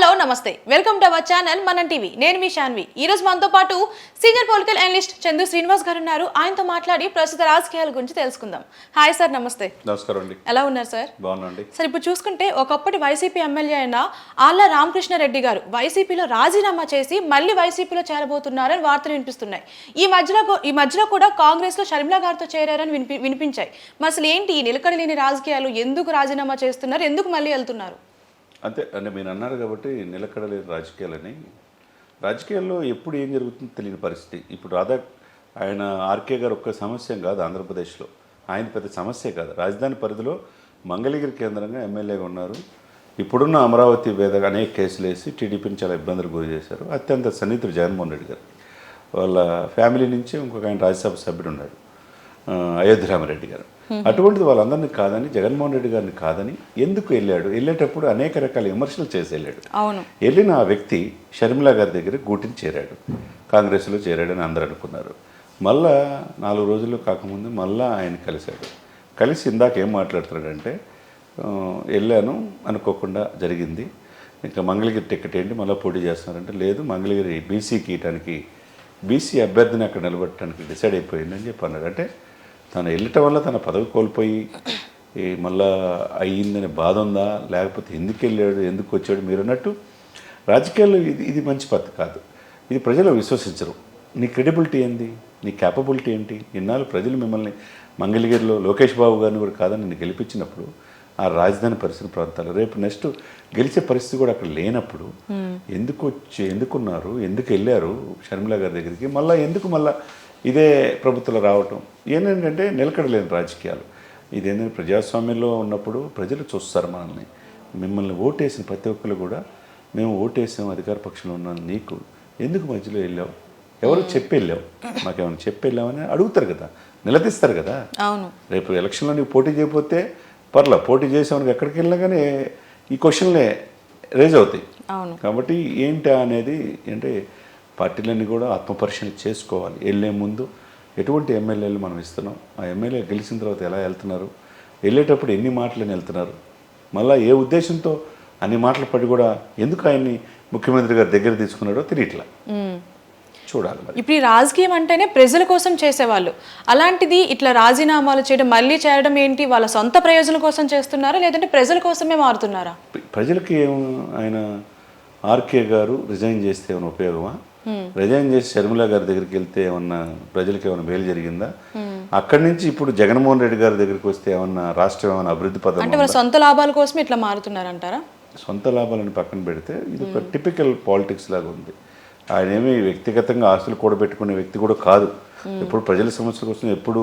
Hello నమస్తే. Welcome to our channel Manam TV. నేను మీ శాన్వి ఈ రోజు మనతో పాటు senior political analyst Chandu Srinivas గారు ఉన్నారు. ఆయనతో మాట్లాడి ప్రస్తుత రాజకీయాల గురించి తెలుసుకుందాం. హాయ్ సార్ నమస్తే. నమస్కారం అండి. ఎలా ఉన్నారు సార్? బాగున్నాండి సార్ ఇప్పుడు చూసుకుంటే ఒకప్పటి వైసీపీ ఎమ్మెల్యే అయిన ఆళ్ళ రామకృష్ణారెడ్డి గారు వైసీపీలో రాజీనామా చేసి మళ్ళీ వైసీపీలో చేరబోతున్నారని వార్తలు వినిపిస్తున్నాయి. ఈ మధ్యలో ఈ మధ్యలో కూడా కాంగ్రెస్లో షర్మిలా గారితో చేరారని వినిపి వినిపించాయి. మరి అసలు ఏంటి ఈ నిలకడ లేని రాజకీయాలు? ఎందుకు రాజీనామా చేస్తున్నారు? ఎందుకు మళ్ళీ వెళ్తున్నారు? అంతే అంటే మీరు అన్నారు కాబట్టి నిలకడలేని రాజకీయాలని. రాజకీయాల్లో ఎప్పుడు ఏం జరుగుతుందో తెలియని పరిస్థితి. ఇప్పుడు రాధా ఆయన ఆర్కే గారు ఒక్క సమస్య కాదు ఆంధ్రప్రదేశ్లో. ఆయన పెద్ద సమస్యే కాదు. రాజధాని పరిధిలో మంగళగిరి కేంద్రంగా ఎమ్మెల్యేగా ఉన్నారు. ఇప్పుడున్న అమరావతి వేదగా అనేక కేసులు వేసి టీడీపీని చాలా ఇబ్బందులు గురి చేశారు. అత్యంత సన్నిహితుడు జగన్మోహన్ రెడ్డి గారు. వాళ్ళ ఫ్యామిలీ నుంచి ఇంకొక ఆయన రాజ్యసభ సభ్యుడు ఉన్నాడు ఆ, అయోధ్య రామరెడ్డి గారు. అటువంటిది వాళ్ళందరినీ కాదని జగన్మోహన్ రెడ్డి గారిని కాదని ఎందుకు వెళ్ళాడు? వెళ్ళేటప్పుడు అనేక రకాల విమర్శలు చేసి వెళ్ళాడు. అవును. వెళ్ళిన ఆ వ్యక్తి షర్మిల గారి దగ్గర గూటిని చేరాడు. కాంగ్రెస్లో చేరాడని అందరూ అనుకున్నారు. మళ్ళా నాలుగు రోజులు కాకముందు మళ్ళా ఆయన కలిశాడు. కలిసి ఇందాక ఏం మాట్లాడుతున్నాడంటే వెళ్ళాను అనుకోకుండా జరిగింది. ఇంకా మంగళగిరి టికెట్ ఏంటి? మళ్ళీ పోటీ చేస్తున్నారంటే లేదు మంగళగిరి బీసీకి ఇయటానికి బీసీ అభ్యర్థిని అక్కడ నిలబెట్టడానికి డిసైడ్ అయిపోయిందని చెప్పి అన్నాడు. అంటే తను వెళ్ళటం వల్ల తన పదవి కోల్పోయి మళ్ళా అయ్యిందనే బాధ ఉందా లేకపోతే ఎందుకు వెళ్ళాడు ఎందుకు వచ్చాడు మీరు అన్నట్టు రాజకీయాల్లో ఇది ఇది మంచి పద్ధతి కాదు. ఇది ప్రజలు విశ్వసించరు. నీ క్రెడిబిలిటీ ఏంది? నీ క్యాపబిలిటీ ఏంటి? ఇన్నాళ్ళు ప్రజలు మిమ్మల్ని మంగళగిరిలో లోకేష్ బాబు గారిని కూడా కాదని నిన్ను గెలిపించినప్పుడు ఆ రాజధాని పరిసర ప్రాంతాలు రేపు నెక్స్ట్ గెలిచే పరిస్థితి కూడా అక్కడ లేనప్పుడు ఎందుకు వచ్చి ఎందుకున్నారు? ఎందుకు వెళ్ళారు షర్మిల గారి దగ్గరికి మళ్ళీ ఎందుకు మళ్ళీ ఇదే ప్రభుత్వంలో రావటం. ఏంటంటే నిలకడలేని రాజకీయాలు. ఇదేంటంటే ప్రజాస్వామ్యంలో ఉన్నప్పుడు ప్రజలు చూస్తారు మనల్ని. మిమ్మల్ని ఓటేసిన ప్రతి ఒక్కరు కూడా మేము ఓటేసాం అధికార పక్షంలో ఉన్నాను నీకు. ఎందుకు మధ్యలో వెళ్ళావు? ఎవరు చెప్పి వెళ్ళావు? మాకేమైనా చెప్పి వెళ్ళామని అడుగుతారు కదా. నిలదీస్తారు కదా. అవును. రేపు ఎలక్షన్లో నీకు పోటీ చేయకపోతే పర్లా పోటీ చేసేవానికి ఎక్కడికి వెళ్ళినా కానీ ఈ క్వశ్చన్లే రేజ్ అవుతాయి. అవును. కాబట్టి ఏంటి అనేది అంటే పార్టీలన్నీ కూడా ఆత్మపరిశీలన చేసుకోవాలి. వెళ్ళే ముందు ఎటువంటి ఎమ్మెల్యేలు మనం ఇస్తున్నాం? ఆ ఎమ్మెల్యే గెలిచిన తర్వాత ఎలా వెళ్తున్నారు? వెళ్ళేటప్పుడు ఎన్ని మాటలని వెళ్తున్నారు? మళ్ళీ ఏ ఉద్దేశంతో అన్ని మాటలు పడి కూడా ఎందుకు ఆయన్ని ముఖ్యమంత్రి గారి దగ్గర తీసుకున్నాడో తెలియట్లా. మ్మ్. చూడాలి మరి. ఇప్పుడు ఈ రాజకీయం అంటేనే ప్రజల కోసం చేసేవాళ్ళు. అలాంటిది ఇట్లా రాజీనామాలు చేయడం మళ్ళీ చేయడం ఏంటి? వాళ్ళ సొంత ప్రయోజనం కోసం చేస్తున్నారా? లేదంటే ప్రజల కోసమే మారుతున్నారా? ప్ర- ప్రజలకి ఏం ఆయన ఆర్కే గారు రిజైన్ చేస్తే ఏమైనా ఉపయోగమా? రిజైన్ చేసి షర్మిల గారి దగ్గరికి వెళ్తే ఏమన్నా ప్రజలకి ఏమైనా మేలు జరిగిందా? అక్కడి నుంచి ఇప్పుడు జగన్మోహన్ రెడ్డి గారి దగ్గరికి వస్తే ఏమన్నా రాష్ట్రం ఏమైనా అభివృద్ధి పదం అంటే సొంత లాభాల కోసం ఇట్లా మారుతున్నారంటారా? సొంత లాభాలను పక్కన పెడితే ఇది ఒక టిపికల్ పాలిటిక్స్ లాగా ఉంది. ఆయన ఏమి వ్యక్తిగతంగా ఆస్తులు కూడబెట్టుకునే వ్యక్తి కూడా కాదు. ఎప్పుడు ప్రజల సమస్యల కోసం ఎప్పుడు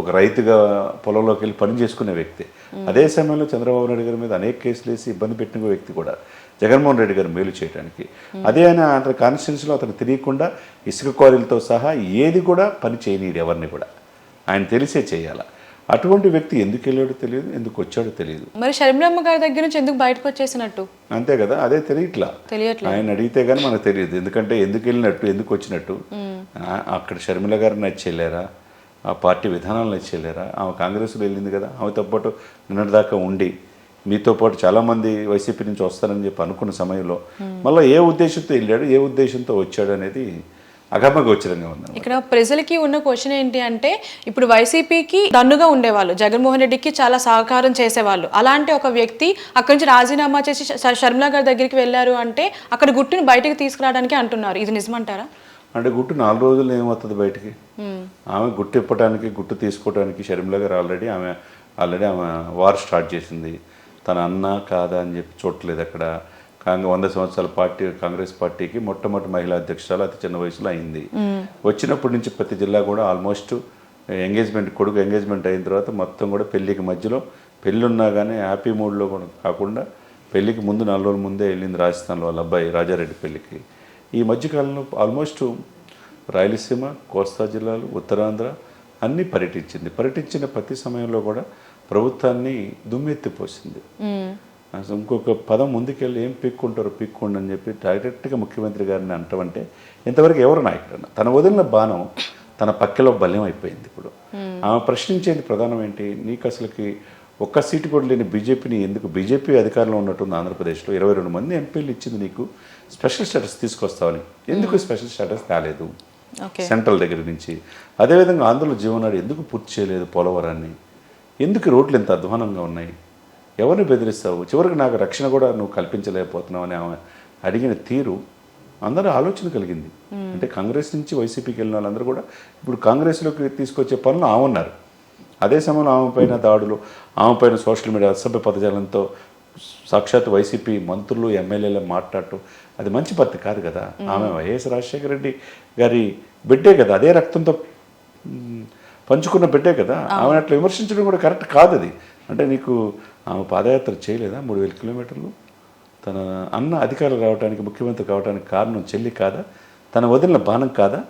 ఒక రైతుగా పొలంలోకి వెళ్ళి పని చేసుకునే వ్యక్తి. అదే సమయంలో చంద్రబాబు నాయుడు గారి మీద అనేక కేసులు వేసి ఇబ్బంది పెట్టిన వ్యక్తి కూడా. జగన్మోహన్ రెడ్డి గారు మేలు చేయడానికి అదే ఆయన అతని కాన్స్టిట్యూన్సీలో అతను తెలియకుండా ఇసుక క్వారీలతో సహా ఏది కూడా పని చేయనీడు ఎవరిని కూడా. ఆయన తెలిసే చేయాల. అటువంటి వ్యక్తి ఎందుకు వెళ్ళాడో తెలియదు ఎందుకు వచ్చాడో తెలియదు. మరి షర్మిలమ్మ గారి దగ్గర నుంచి ఎందుకు బయటకు వచ్చేసినట్టు? అంతే కదా అదే తెలియట్లా. ఆయన అడిగితే కానీ మనకు తెలియదు ఎందుకంటే ఎందుకు వెళ్ళినట్టు ఎందుకు వచ్చినట్టు. అక్కడ షర్మిల గారు నచ్చి వెళ్ళారా? ఆ పార్టీ విధానాలు నచ్చి వెళ్ళారా? ఆమె కాంగ్రెస్లో వెళ్ళింది కదా ఆమెతో పాటు నిన్నటిదాకా ఉండి. మీతో పాటు చాలామంది వైసీపీ నుంచి వస్తారని చెప్పి అనుకున్న సమయంలో మళ్ళీ ఏ ఉద్దేశంతో వెళ్ళాడు ఏ ఉద్దేశంతో వచ్చాడు అనేది అగమగోచరంగా ఉంది ఇక్కడ ప్రజలకి ఉన్న క్వశ్చన్ ఏంటి అంటే ఇప్పుడు వైసీపీకి దన్నుగా ఉండేవాళ్ళు జగన్మోహన్ రెడ్డికి చాలా సహకారం చేసేవాళ్ళు. అలాంటి ఒక వ్యక్తి అక్కడి నుంచి రాజీనామా చేసి షర్మిల గారి దగ్గరికి వెళ్ళారు అంటే అక్కడ గుట్టుని బయటకు తీసుకురావడానికి అంటున్నారు. ఇది నిజమంటారా? అంటే గుట్టు నాలుగు రోజులు ఏమవుతుంది బయటికి? ఆమె గుట్టు ఇప్పడానికి గుట్టు తీసుకోవడానికి షర్మిల గారు ఆల్రెడీ ఆమె ఆల్రెడీ ఆమె వార్ స్టార్ట్ చేసింది. తన అన్న కాదా అని చెప్పి చూడలేదు అక్కడ కాంగ్రెస్ వంద సంవత్సరాల పార్టీ కాంగ్రెస్ పార్టీకి మొట్టమొదటి మహిళా అధ్యక్షురాలు అతి చిన్న వయసులో అయింది. వచ్చినప్పటి నుంచి ప్రతి జిల్లా కూడా ఆల్మోస్ట్ ఎంగేజ్మెంట్ కొడుకు ఎంగేజ్మెంట్ అయిన తర్వాత మొత్తం కూడా పెళ్ళికి మధ్యలో పెళ్ళి ఉన్నా కానీ హ్యాపీ మూడ్లో కూడా కాకుండా పెళ్ళికి ముందు నాలుగు రోజుల ముందే వెళ్ళింది రాజస్థాన్లో వాళ్ళ అబ్బాయి రాజారెడ్డి పెళ్ళికి. ఈ మధ్యకాలంలో ఆల్మోస్ట్ రాయలసీమ కోస్తా జిల్లాలు ఉత్తరాంధ్ర అన్నీ పర్యటించింది. పర్యటించిన ప్రతి సమయంలో కూడా ప్రభుత్వాన్ని దుమ్మెత్తిపోసింది. అసలు ఇంకొక పదం ముందుకెళ్ళి ఏం పీక్కుంటారో పీక్కోండి అని చెప్పి డైరెక్ట్గా ముఖ్యమంత్రి గారిని అంటామంటే ఇంతవరకు ఎవరు నాయకుడు తన వదిలిన బాణం తన పక్కలో బల్యం అయిపోయింది ఇప్పుడు. ఆమె ప్రశ్నించేది ప్రధానం ఏంటి? నీకు అసలుకి ఒక్క సీటు కూడా లేని బీజేపీని ఎందుకు? బీజేపీ అధికారంలో ఉన్నట్టుంది ఆంధ్రప్రదేశ్లో. ఇరవై రెండు మంది ఎంపీలు ఇచ్చింది నీకు స్పెషల్ స్టేటస్ తీసుకొస్తావని. ఎందుకు స్పెషల్ స్టేటస్ ఓకే. సెంట్రల్ దగ్గర నుంచి. అదేవిధంగా ఆంధ్రలో జీవనాడు ఎందుకు పూర్తి చేయలేదు పోలవరాన్ని? ఎందుకు రోడ్లు ఇంత అధ్వానంగా ఉన్నాయి? ఎవరిని బెదిరిస్తావు? చివరికి నాకు రక్షణ కూడా నువ్వు కల్పించలేకపోతున్నావు అని ఆమె అడిగిన తీరు అందరూ ఆలోచన కలిగింది. అంటే కాంగ్రెస్ నుంచి వైసీపీకి వెళ్ళిన వాళ్ళందరూ కూడా ఇప్పుడు కాంగ్రెస్లోకి తీసుకొచ్చే పనులు ఆమె ఉన్నారు. అదే సమయంలో ఆమె పైన దాడులు ఆమె పైన సోషల్ మీడియా అసభ్య పదజాలంతో సాక్షాత్ వైసీపీ మంత్రులు ఎమ్మెల్యేలు మాట్లాడటం అది మంచి పద్ధతి కాదు కదా? ఆమె వైఎస్ రాజశేఖర రెడ్డి గారి బిడ్డే కదా? అదే రక్తంతో పంచుకున్న బిడ్డే కదా. ఆమె అట్లా విమర్శించడం కూడా కరెక్ట్ కాదు అది అంటే నీకు ఆమె పాదయాత్ర చేయలేదా మూడు వేల కిలోమీటర్లు? తన అన్న అధికారులు రావడానికి ముఖ్యమంత్రి కావడానికి కారణం చెల్లి కాదా? తన వదిలిన బాణం కాదా?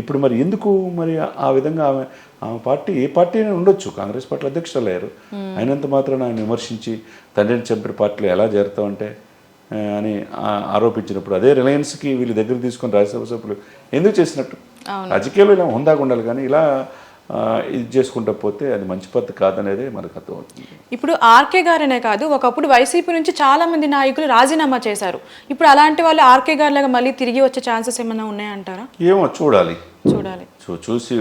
ఇప్పుడు మరి ఎందుకు మరి ఆ విధంగా ఆమె ఆమె పార్టీ ఏ పార్టీ అయినా ఉండొచ్చు. కాంగ్రెస్ పార్టీ అధ్యక్షులు అయ్యారు. అయినంత మాత్రం ఆయన విమర్శించి తండ్రిని చంపిన పార్టీలో ఎలా చేరుతామంటే అని ఆరోపించినప్పుడు అదే రిలయన్స్కి వీళ్ళు దగ్గర తీసుకొని రాజ్యసభ సభ్యులు ఎందుకు చేసినట్టు? రాజకీయాల్లో ఇలా హుందాగా ఉండాలి కానీ ఇలా ఇది చేసుకుంటూ పోతే అది మంచి పద్ధతి కాదనేదే మనకు అర్థమవుతుంది. ఇప్పుడు ఆర్కే గారనే కాదు ఒకప్పుడు వైసీపీ నుంచి చాలా మంది నాయకులు రాజీనామా చేశారు. ఇప్పుడు అలాంటి వాళ్ళు ఆర్కే గారి లాగా మళ్ళీ తిరిగి వచ్చే ఛాన్సెస్ ఏమైనా ఉన్నాయంటారా? ఏమో చూడాలి. చూడాలి. చూసి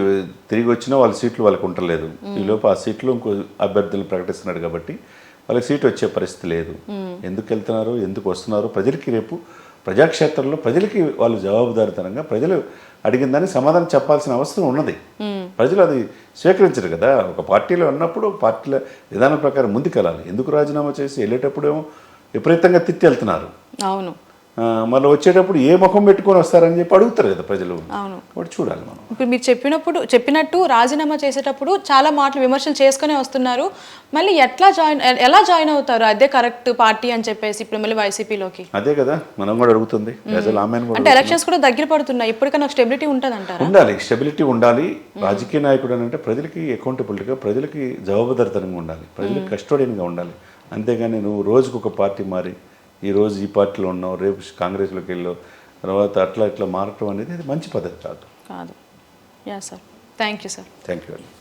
తిరిగి వచ్చినా వాళ్ళ సీట్లు వాళ్ళకి ఉండలేదు. ఈలోపు ఆ సీట్లు ఇంకో అభ్యర్థులను ప్రకటిస్తున్నాడు కాబట్టి వాళ్ళకి సీట్ వచ్చే పరిస్థితి లేదు. ఎందుకు వెళ్తున్నారు ఎందుకు వస్తున్నారు? ప్రజలకి రేపు ప్రజాక్షేత్రంలో ప్రజలకి వాళ్ళు జవాబుదారితనంగా ప్రజలు అడిగిన దానికి సమాధానం చెప్పాల్సిన అవసరం ఉన్నది. ప్రజలు అది స్వీకరించరు కదా. ఒక పార్టీలో ఉన్నప్పుడు పార్టీల విధానం ప్రకారం ముందుకెళ్ళాలి. ఎందుకు రాజీనామా చేసి వెళ్ళేటప్పుడేమో విపరీతంగా తిట్టి వెళ్తున్నారు. అవును. మళ్ళీ వచ్చేటప్పుడు ఏ ముఖం పెట్టుకొని వస్తారని చెప్పి అడుగుతారు కదా ప్రజలు. కాబట్టి చూడాలి మనం. ఇప్పుడు మీరు చెప్పినప్పుడు చెప్పినట్టు రాజీనామా చేసేటప్పుడు చాలా మాటలు విమర్శలు చేసుకునే వస్తున్నారు. మళ్ళీ ఎట్లా జాయిన్ ఎలా జాయిన్ అవుతారు? అదే కరెక్ట్ పార్టీ అని చెప్పేసి ఇప్పుడు మళ్ళీ వైసీపీలోకి. అదే కదా మనం కూడా అడుగుతుంది. అంటే ఎలక్షన్స్ కూడా దగ్గర పడుతున్నాయి. ఇప్పటికైనా స్టెబిలిటీ ఉంటుంది అంటారా ఉండాలి స్టెబిలిటీ ఉండాలి. రాజకీయ నాయకుడు అని అంటే ప్రజలకి అకౌంటబిలిటీగా ప్రజలకి జవాబుదారితనంగా ఉండాలి. ప్రజలకి కస్టోడియన్గా ఉండాలి. అంతేగాని నువ్వు రోజుకు ఒక పార్టీ మారి ఈ రోజు ఈ పార్టీలో ఉన్నావు రేపు కాంగ్రెస్లోకి వెళ్ళావు తర్వాత అట్లా ఇట్లా మారటం అనేది మంచి పద్ధతి కాదు. కాదు. Yeah sir thank you sir thank you అండి